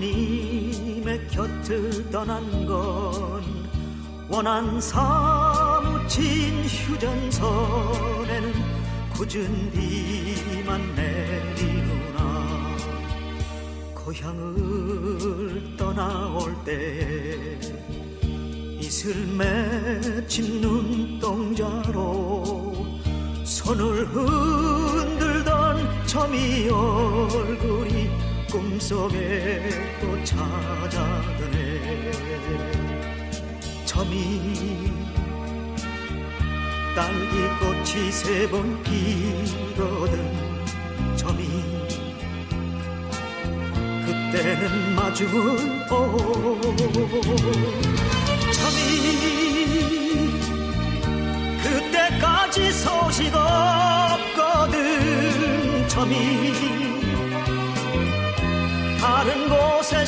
부모님의 곁을 떠난 건 원한 사무친 휴전선에는 굳은 비만 내리누나. 고향을 떠나올 때 이슬 맺힌 눈동자로 손을 흔들던 점이 얼굴이 꿈속에 또 찾아드네. 점이 딸기꽃이 세 번 피거든. 점이 그때는 마주올 오. 점이 그때까지 소식 없거든. 점이 다른 곳에